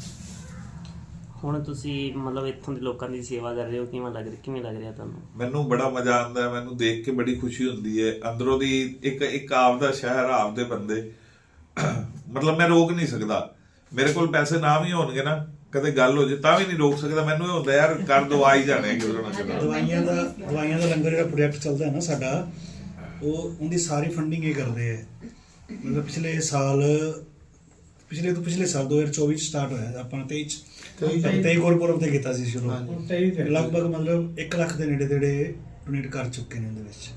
ਹੁਣ ਤੁਸੀਂ ਮਤਲਬ ਇੱਥੋਂ ਦੇ ਲੋਕਾਂ ਦੀ ਸੇਵਾ ਕਰ ਰਹੇ ਹੋ ਕਿਵੇਂ ਲੱਗ ਰਿਹਾ ਕਿਵੇਂ ਲੱਗ ਰਿਹਾ ਤੁਹਾਨੂੰ? ਮੈਨੂੰ ਬੜਾ ਮਜ਼ਾ ਆਉਂਦਾ ਹੈ ਮੈਨੂੰ ਦੇਖ ਕੇ ਬੜੀ ਖੁਸ਼ੀ ਹੁੰਦੀ ਹੈ। ਅੰਦਰੋਂ ਦੀ ਇੱਕ ਇੱਕ ਆਪਦਾ ਸ਼ਹਿਰ ਆਪਦੇ ਬੰਦੇ। ਮਤਲਬ ਮੈਂ ਰੋਕ ਨਹੀਂ ਸਕਦਾ। ਮੇਰੇ ਕੋਲ ਪੈਸੇ ਨਾ ਵੀ ਹੋਣਗੇ ਨਾ ਕਦੇ ਗੱਲ ਹੋ ਜੇ ਤਾਂ ਵੀ ਨਹੀਂ ਰੋਕ ਸਕਦਾ। ਮੈਨੂੰ ਇਹ ਹੁੰਦਾ ਯਾਰ ਕਰ ਦੋ ਆ ਹੀ ਜਾਣੇ ਕਿਧਰੋਂ ਨਾ ਕਿਧਰੋਂ ਦਵਾਈਆਂ ਦਾ ਦਵਾਈਆਂ ਦਾ ਲੰਗਰ ਜਿਹੜਾ ਪ੍ਰੋਜੈਕਟ ਚੱਲਦਾ ਹੈ ਨਾ ਸਾਡਾ ਉਹ ਉਹਦੀ ਸਾਰੀ ਫੰਡਿੰਗ ਇਹ ਕਰਦੇ ਹੈ। ਮਤਲਬ ਪਿਛਲੇ ਸਾਲ ਪਿਛਲੇ ਤੋਂ ਪਿਛਲੇ ਸਾਲ 2024 ਚ ਸਟਾਰਟ ਹੋਇਆ ਆਪਾਂ ਨੇ 23 ਚ ਤੇਈ ਚ। 23 ਗੁਰਪੁਰਬ ਤੇ ਕੀਤਾ ਸੀ ਸ਼ੁਰੂ। ਲਗਭਗ ਮਤਲਬ 1 ਲੱਖ ਦੇ ਨੇੜੇ ਤੇੜੇ ਡੋਨੇਟ ਕਰ ਚੁੱਕੇ ਨੇ ਇਹਦੇ ਵਿੱਚ।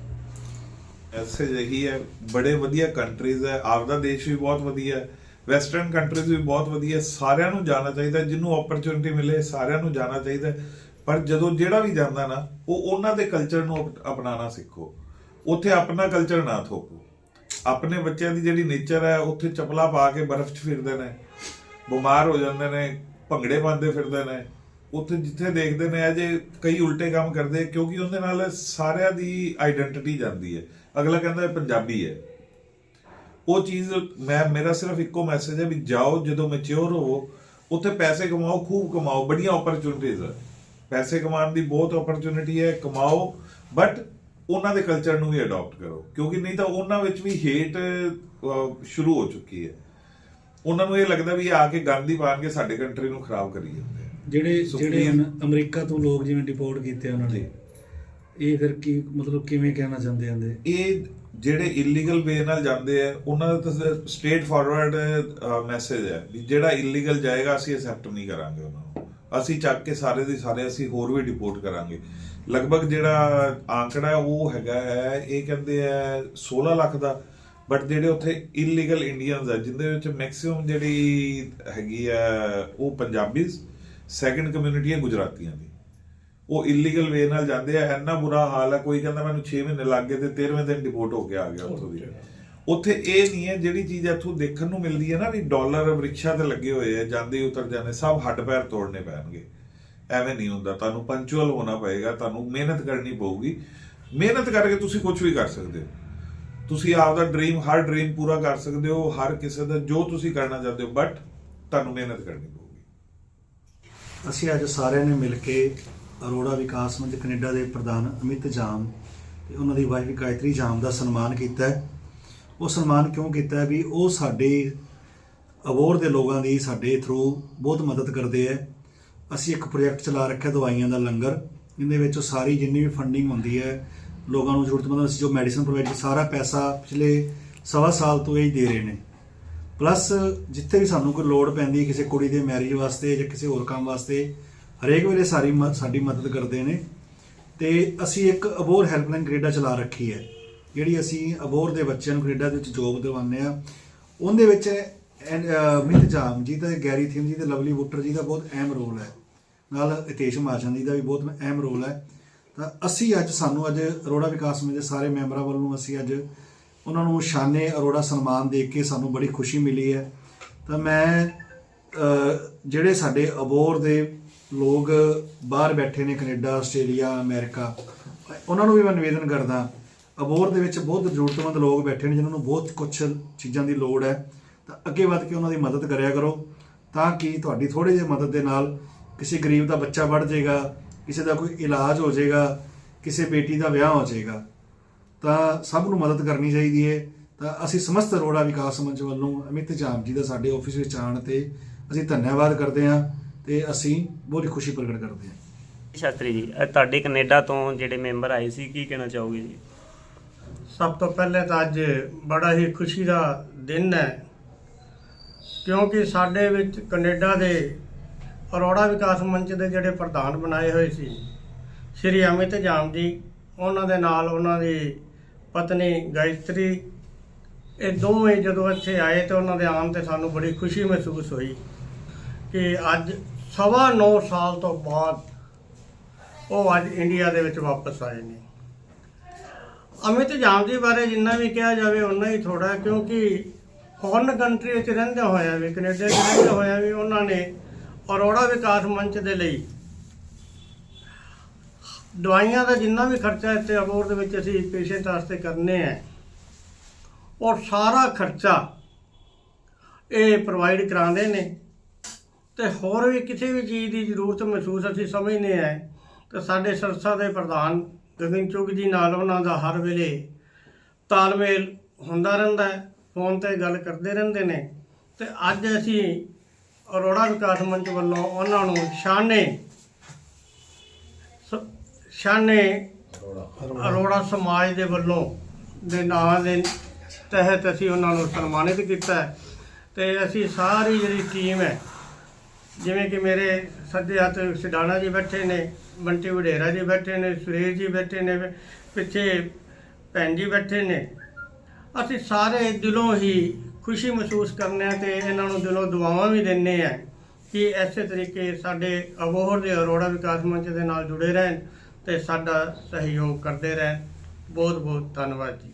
ਐਸੇ ਜਿਹੀ ਹੈ ਬੜੇ ਵਧੀਆ ਕੰਟਰੀਜ਼ ਹੈ ਆਪਦਾ ਦੇਸ਼ ਵੀ ਬਹੁਤ ਵਧੀਆ ਹੈ ਵੈਸਟਰਨ ਕੰਟਰੀਜ਼ ਵੀ ਬਹੁਤ ਵਧੀਆ। ਸਾਰਿਆਂ ਨੂੰ ਜਾਣਾ ਚਾਹੀਦਾ ਜਿਹਨੂੰ ਓਪਰਚੁਨਿਟੀ ਮਿਲੇ ਸਾਰਿਆਂ ਨੂੰ ਜਾਣਾ ਚਾਹੀਦਾ। ਪਰ ਜਦੋਂ ਜਿਹੜਾ ਵੀ ਜਾਂਦਾ ਨਾ ਉਹ ਉਹਨਾਂ ਦੇ ਕਲਚਰ ਨੂੰ ਅਪ- ਅਪਣਾਉਣਾ ਸਿੱਖੋ। ਉੱਥੇ ਆਪਣਾ ਕਲਚਰ ਨਾ ਥੋਪੋ। ਆਪਣੇ ਬੱਚਿਆਂ ਦੀ ਜਿਹੜੀ ਨੇਚਰ ਹੈ ਉੱਥੇ ਚਪਲਾ ਪਾ ਕੇ ਬਰਫ਼ 'ਚ ਫਿਰਦੇ ਨੇ ਬਿਮਾਰ ਹੋ ਜਾਂਦੇ ਨੇ ਭੰਗੜੇ ਪਾਉਂਦੇ ਫਿਰਦੇ ਨੇ, ਉੱਥੇ ਜਿੱਥੇ ਦੇਖਦੇ ਨੇ ਅਜੇ ਕਈ ਉਲਟੇ ਕੰਮ ਕਰਦੇ, ਕਿਉਂਕਿ ਉਹਦੇ ਨਾਲ ਸਾਰਿਆਂ ਦੀ ਆਈਡੈਂਟੀਟੀ ਜਾਂਦੀ ਹੈ। ਅਗਲਾ ਕਹਿੰਦਾ ਇਹ ਪੰਜਾਬੀ ਹੈ। ਉਹ ਚੀਜ਼ ਮੈਂ, ਮੇਰਾ ਸਿਰਫ ਇੱਕੋ ਮੈਸੇਜ ਹੈ ਵੀ ਜਾਓ, ਜਦੋਂ ਮੈਚੁਰ ਹੋਵੋ, ਉੱਥੇ ਪੈਸੇ ਕਮਾਓ, ਖੂਬ ਕਮਾਓ, ਬੜੀਆਂ ਓਪਰਚੁਨਿਟੀਜ਼ ਹੈ ਪੈਸੇ ਕਮਾਉਣ ਦੀ ਬਹੁਤ ਓਪਰਚੁਨਿਟੀ ਹੈ, ਕਮਾਓ ਬਟ ਉਹਨਾਂ ਦੇ ਕਲਚਰ ਨੂੰ ਵੀ ਅਡਾਪਟ ਕਰੋ। ਕਿਉਂਕਿ ਨਹੀਂ ਤਾਂ ਉਹਨਾਂ ਵਿੱਚ ਵੀ ਹੇਟ ਸ਼ੁਰੂ ਹੋ ਚੁੱਕੀ ਹੈ। ਉਹਨਾਂ ਨੂੰ ਇਹ ਲੱਗਦਾ ਵੀ ਆ ਕੇ ਗਾਂਧੀ ਪਾਣ ਕੇ ਸਾਡੇ ਕੰਟਰੀ ਨੂੰ ਖਰਾਬ ਕਰੀ ਜਾਂਦੇ ਆ। ਜਿਹੜੇ ਜਿਹੜੇ ਅਮਰੀਕਾ ਤੋਂ ਲੋਕ ਜਿਵੇਂ ਡਿਪੋਰਟ ਕੀਤੇ ਉਹਨਾਂ ਨੇ ਇਹ ਫਿਰ ਕੀ ਮਤਲਬ ਕਿਵੇਂ ਕਹਿਣਾ ਚਾਹੁੰਦੇ ਆਂਦੇ ਇਹ ਜਿਹੜੇ ਇਲੀਗਲ ਵੇ ਨਾਲ ਜਾਂਦੇ ਆ ਉਹਨਾਂ ਦਾ ਤਾਂ ਸਟੇਟ ਫਾਰਵਰਡ ਮੈਸੇਜ ਹੈ ਵੀ ਜਿਹੜਾ ਇਲੀਗਲ ਜਾਏਗਾ ਅਸੀਂ ਐਕਸੈਪਟ ਨਹੀਂ ਕਰਾਂਗੇ ਉਹਨਾਂ ਨੂੰ। ਅਸੀਂ ਚੱਕ ਕੇ ਸਾਰੇ ਦੇ ਸਾਰੇ ਅਸੀਂ ਹੋਰ ਵੀ ਡਿਪੋਰਟ ਕਰਾਂਗੇ। ਲਗਭਗ ਜਿਹੜਾ ਆંકੜਾ ਹੈ ਉਹ ਹੈਗਾ ਹੈ ਇਹ ਕਹਿੰਦੇ ਆ 16 ਲੱਖ ਦਾ। ਬਟ ਜਿਹੜੇ ਉੱਥੇ ਇਲੀਗਲ ਇੰਡੀਅਨਸ ਆ, ਜਿੰਦੇ ਵਿੱਚ ਮੈਕਸਿਮਮ ਜਿਹੜੀ ਹੈਗੀ ਆ, ਉਹ ਪੰਜਾਬੀਜ਼ ਸੈਕੰਡ ਕਮਿਊਨਿਟੀ ਹੈ ਗੁਜਰਾਤੀਆਂ ਦੀ। ਉਹ ਇਲੀਗਲ ਵੇ ਨਾਲ ਜਾਂਦੇ ਆ, ਇੰਨਾ ਬੁਰਾ ਹਾਲ ਹੈ ਕੋਈ ਕਹਿੰਦਾ ਮੈਨੂੰ 6 ਮਹੀਨੇ ਲੱਗ ਗਏ ਤੇ 13ਵੇਂ ਦਿਨ ਡਿਪੋਰਟ ਹੋ ਕੇ ਆ ਗਿਆ ਉੱਥੋਂ ਦੀ। ਉੱਥੇ ਇਹ ਨਹੀਂ ਹੈ, ਜਿਹੜੀ ਚੀਜ਼ ਇੱਥੋਂ ਦੇਖਣ ਨੂੰ ਮਿਲਦੀ ਹੈ ਨਾ, ਵੀ ਡਾਲਰ ਰਿਕਸ਼ਾ ਤੇ ਲੱਗੇ ਹੋਏ ਆ, ਜਾਂਦੇ ਉਤਰ ਜਾਂਦੇ, ਸਭ ਹੱਡ ਪੈਰ ਤੋੜਨੇ ਪੈਣਗੇ। ਐਵੇਂ ਨਹੀਂ ਹੁੰਦਾ, ਤੁਹਾਨੂੰ ਪੰਚੁਅਲ ਹੋਣਾ ਪਏਗਾ, ਤੁਹਾਨੂੰ ਮਿਹਨਤ ਕਰਨੀ ਪਊਗੀ। ਮਿਹਨਤ ਕਰਕੇ ਤੁਸੀਂ ਕੁਝ ਵੀ ਕਰ ਸਕਦੇ ਹੋ। ਤੁਸੀਂ ਆਪਦਾ ਡ੍ਰੀਮ ਹਰ ਡ੍ਰੀਮ ਪੂਰਾ ਕਰ ਸਕਦੇ ਹੋ, ਹਰ ਕਿਸੇ ਦਾ ਜੋ ਤੁਸੀਂ ਕਰਨਾ ਚਾਹਦੇ ਹੋ ਬਟ ਤੁਹਾਨੂੰ ਮਿਹਨਤ ਕਰਨੀ ਪਊਗੀ। ਅਸੀਂ ਅੱਜ ਸਾਰਿਆਂ ਨੇ ਮਿਲ ਕੇ ਅਰੋੜਾ ਵਿਕਾਸ ਮੰਚ ਕੈਨੇਡਾ ਦੇ ਪ੍ਰਧਾਨ ਅਮਿਤ ਜਾਮ ਤੇ ਉਹਨਾਂ ਦੀ ਵਾਈਫ ਗਾਇਤਰੀ ਜਾਮ ਦਾ ਸਨਮਾਨ ਕੀਤਾ ਉਹ ਸਨਮਾਨ ਕਿਉਂ ਕੀਤਾ ਵੀ ਉਹ ਸਾਡੇ ਅਬੋਰ ਦੇ ਲੋਕਾਂ ਦੀ ਸਾਡੇ ਥਰੂ ਬਹੁਤ ਮਦਦ ਕਰਦੇ ਹੈ। ਅਸੀਂ ਇੱਕ ਪ੍ਰੋਜੈਕਟ ਚਲਾ ਰੱਖਿਆ, ਦਵਾਈਆਂ ਦਾ ਲੰਗਰ। ਇਹਦੇ ਵਿੱਚ ਸਾਰੀ ਜਿੰਨੀ ਵੀ ਫੰਡਿੰਗ ਹੁੰਦੀ ਹੈ ਲੋਕਾਂ ਨੂੰ ਜ਼ਰੂਰਤਮੰਦ ਅਸੀਂ ਜੋ ਮੈਡੀਸਨ ਪ੍ਰੋਵਾਈਡ ਸਾਰਾ ਪੈਸਾ ਪਿਛਲੇ ਸਵਾ ਸਾਲ ਤੋਂ ਇਹ ਦੇ ਰਹੇ ਨੇ। ਪਲੱਸ ਜਿੱਥੇ ਵੀ ਸਾਨੂੰ ਕੋਈ ਲੋੜ ਪੈਂਦੀ ਹੈ ਕਿਸੇ ਕੁੜੀ ਦੇ ਮੈਰਿਜ ਵਾਸਤੇ ਜਾਂ ਕਿਸੇ ਹੋਰ ਕੰਮ ਵਾਸਤੇ, ਹਰੇਕ ਵੇਲੇ ਸਾਰੀ ਮ- ਸਾਡੀ ਮਦਦ ਕਰਦੇ ਨੇ। ਤੇ ਅਸੀਂ ਇੱਕ ਅਬੋਰ ਹੈਲਪਲਾਈਨ ਕੈਨੇਡਾ ਚਲਾ ਰੱਖੀ ਹੈ। ਜਿਹੜੀ ਅਸੀਂ ਅਬੋਰ ਦੇ ਬੱਚਿਆਂ ਨੂੰ ਕੈਨੇਡਾ ਦੇ ਵਿੱਚ ਜੋਬ ਦਿਵਾਉਂਦੇ ਆ ਉਹਦੇ ਵਿੱਚ ਐਨ- ਅਹ ਮਿਤ ਜਾਮ ਜੀ ਦਾ, ਗੈਰੀ ਥੀਮ ਜੀ ਤੇ ਲਵਲੀ ਬੁੱਟਰ ਜੀ ਦਾ ਬਹੁਤ ਅਹਿਮ ਰੋਲ ਹੈ। ਨਾਲ ਹਿਤੇਸ਼ ਮਹਾਜਨ ਜੀ ਦਾ ਵੀ ਬਹੁਤ ਅਹਿਮ ਰੋਲ ਹੈ। ਤਾਂ ਅਸੀਂ ਅੱਜ ਸਾਨੂੰ ਅੱਜ ਅਰੋੜਾ ਵਿਕਾਸ ਸਮਿਤੀ ਦੇ ਸਾਰੇ ਮੈਂਬਰਾਂ ਵੱਲੋਂ ਅਸੀਂ ਅੱਜ ਉਹਨਾਂ ਨੂੰ ਸ਼ਾਨੇ ਅਰੋੜਾ ਸਨਮਾਨ ਦੇ ਕੇ ਸਾਨੂੰ ਬੜੀ ਖੁਸ਼ੀ ਮਿਲੀ ਹੈ। ਤਾਂ ਮੈਂ ਜਿਹੜੇ ਸਾਡੇ ਅਬੋਰ ਦੇ ਲੋਕ ਬਾਹਰ ਬੈਠੇ ਨੇ ਕੈਨੇਡਾ, ਆਸਟ੍ਰੇਲੀਆ, ਅਮਰੀਕਾ, ਉਹਨਾਂ ਨੂੰ ਵੀ ਮੈਂ ਨਿਵੇਦਨ ਕਰਦਾ, ਅਬੋਰ ਦੇ ਵਿੱਚ ਬਹੁਤ ਜ਼ਰੂਰਤਮੰਦ ਲੋਕ ਬੈਠੇ ਨੇ ਜਿਨ੍ਹਾਂ ਨੂੰ ਬਹੁਤ ਕੁਝ ਚੀਜ਼ਾਂ ਦੀ ਲੋੜ ਹੈ। ਤਾਂ ਅੱਗੇ ਵੱਧ ਕੇ ਉਹਨਾਂ ਦੀ ਮਦਦ ਕਰਿਆ ਕਰੋ ਤਾਂ ਕਿ ਤੁਹਾਡੀ ਥੋੜੀ ਜਿਹੀ ਮਦਦ ਦੇ ਨਾਲ ਕਿਸੇ ਗਰੀਬ ਦਾ ਬੱਚਾ ਵੱਧ ਜਾਏਗਾ ਕਿਸੇ ਦਾ ਕੋਈ ਇਲਾਜ ਹੋ ਜਾਏਗਾ ਕਿਸੇ ਬੇਟੀ ਦਾ ਵਿਆਹ ਹੋ ਜਾਏਗਾ ਤਾਂ ਸਭ ਨੂੰ ਮਦਦ ਕਰਨੀ ਚਾਹੀਦੀ ਹੈ। ਤਾਂ ਅਸੀਂ ਸਮਸਤ ਅਰੋੜਾ ਵਿਕਾਸ ਮੰਚ ਵੱਲੋਂ ਅਮਿਤ ਜਾਮ ਜੀ ਦਾ ਸਾਡੇ ਆਫਿਸ ਵਿੱਚ ਆਉਣ ਤੇ ਅਸੀਂ ਧੰਨਵਾਦ ਕਰਦੇ ਹਾਂ ਤੇ ਅਸੀਂ ਬਹੁਤ ਖੁਸ਼ੀ ਪ੍ਰਗਟ ਕਰਦੇ ਹਾਂ। ਸ਼ਾਸਤਰੀ ਜੀ ਤੁਹਾਡੇ ਕੈਨੇਡਾ ਤੋਂ ਜਿਹੜੇ ਮੈਂਬਰ ਆਏ ਸੀ ਕੀ ਕਹਿਣਾ ਚਾਹੋਗੇ ਜੀ? ਸਭ ਤੋਂ ਪਹਿਲੇ ਤਾਂ ਅੱਜ ਬੜਾ ਹੀ ਖੁਸ਼ੀ ਦਾ ਦਿਨ ਹੈ ਕਿਉਂਕਿ ਸਾਡੇ ਵਿੱਚ ਕੈਨੇਡਾ ਦੇ ਅਰੋੜਾ ਵਿਕਾਸ ਮੰਚ ਦੇ ਜਿਹੜੇ ਪ੍ਰਧਾਨ ਬਣਾਏ ਹੋਏ ਸੀ, ਸ਼੍ਰੀ ਅਮਿਤ ਜਾਮ ਜੀ, ਉਹਨਾਂ ਦੇ ਨਾਲ ਉਹਨਾਂ ਦੀ ਪਤਨੀ ਗਾਇਤਰੀ, ਇਹ ਦੋਵੇਂ ਜਦੋਂ ਇੱਥੇ ਆਏ ਤੇ ਉਹਨਾਂ ਦੇ ਆਉਣ ਤੇ ਸਾਨੂੰ ਬੜੀ ਖੁਸ਼ੀ ਮਹਿਸੂਸ ਹੋਈ ਕਿ ਅੱਜ ਸਵਾ ਨੌ ਸਾਲ ਤੋਂ ਬਾਅਦ ਉਹ ਅੱਜ ਇੰਡੀਆ ਦੇ ਵਿੱਚ ਵਾਪਸ ਆਏ ਨੇ। ਅਮਿਤ ਜਾਮ ਜੀ ਬਾਰੇ ਜਿੰਨਾ ਵੀ ਕਿਹਾ ਜਾਵੇ ਉਨਾ ਹੀ ਥੋੜਾ ਕਿਉਂਕਿ ਫੋਰਨ ਕੰਟਰੀ ਵਿੱਚ ਰਹਿੰਦੇ ਹੋਇਆ ਵੀ, ਕੈਨੇਡਾ 'ਚ ਰਹਿੰਦੇ ਹੋਇਆ ਵੀ, ਉਹਨਾਂ ਨੇ ਅਰੋੜਾ ਵਿਕਾਸ ਮੰਚ ਦੇ ਲਈ। ਦਵਾਈਆਂ ਦਾ ਜਿੰਨਾ ਵੀ ਖਰਚਾ ਇੱਥੇ ਅਬੋਰ ਦੇ ਵਿੱਚ ਅਸੀਂ ਪੇਸ਼ੈਂਟ ਵਾਸਤੇ ਕਰਨੇ ਆ, ਉਹ ਸਾਰਾ ਖਰਚਾ ਇਹ ਪ੍ਰੋਵਾਈਡ ਕਰਾਉਂਦੇ ਨੇ। ਤੇ ਹੋਰ ਵੀ ਕਿਸੇ ਵੀ ਚੀਜ਼ ਦੀ ਜ਼ਰੂਰਤ ਮਹਿਸੂਸ ਅਸੀਂ ਸਮਝਦੇ ਆ ਤੇ ਸਾਡੇ ਸੰਸਥਾ ਦੇ ਪ੍ਰਧਾਨ ਗਗਨ ਚੁਗ ਜੀ ਨਾਲ ਉਹਨਾਂ ਦਾ ਹਰ ਵੇਲੇ ਤਾਲਮੇਲ ਹੁੰਦਾ ਰਹਿੰਦਾ ਹੈ, ਫੋਨ ਤੇ ਗੱਲ ਕਰਦੇ ਰਹਿੰਦੇ ਨੇ। ਤੇ ਅੱਜ ਅਸੀਂ ਅਰੋੜਾ ਵਿਕਾਸ ਮੰਚ ਵੱਲੋਂ ਉਹਨਾਂ ਨੂੰ ਸ਼ਾਨੇ ਸ਼ਾਨੇ ਅਰੋੜਾ। ਸਮਾਜ ਦੇ ਵੱਲੋਂ ਦੇ ਨਾਂ ਦੇ ਤਹਿਤ ਅਸੀਂ ਉਹਨਾਂ ਨੂੰ ਸਨਮਾਨਿਤ ਕੀਤਾ ਤੇ ਅਸੀਂ ਸਾਰੀ ਜਿਹੜੀ ਟੀਮ ਹੈ ਜਿਵੇਂ ਕਿ ਮੇਰੇ ਸੱਜੇ ਹੱਥ ਸਿਡਾਣਾ ਜੀ ਬੈਠੇ ਨੇ ਬੰਟੀ ਵਡੇਰਾ ਜੀ ਬੈਠੇ ਨੇ ਸੁਰੇਸ਼ ਜੀ ਬੈਠੇ ਨੇ ਪਿੱਛੇ ਭੈਣ ਜੀ ਬੈਠੇ ਨੇ ਅਸੀਂ ਸਾਰੇ ਦਿਲੋਂ ਹੀ ਖੁਸ਼ੀ ਮਹਿਸੂਸ ਕਰਨੇ ਆ ਤੇ ਇਹਨਾਂ ਨੂੰ ਦਿਲੋਂ ਦੁਆਵਾਂ ਵੀ ਦਿੰਨੇ ਆ ਕਿ ਇਸੇ ਤਰੀਕੇ ਸਾਡੇ ਅਬੋਹਰ ਦੇ ਅਰੋੜਾ ਵਿਕਾਸ ਮੰਚ ਦੇ ਨਾਲ ਜੁੜੇ ਰਹਿਣ ਤੇ ਸਾਡਾ ਸਹਿਯੋਗ ਕਰਦੇ ਰਹਿਣ। ਬਹੁਤ ਬਹੁਤ ਧੰਨਵਾਦ ਜੀ।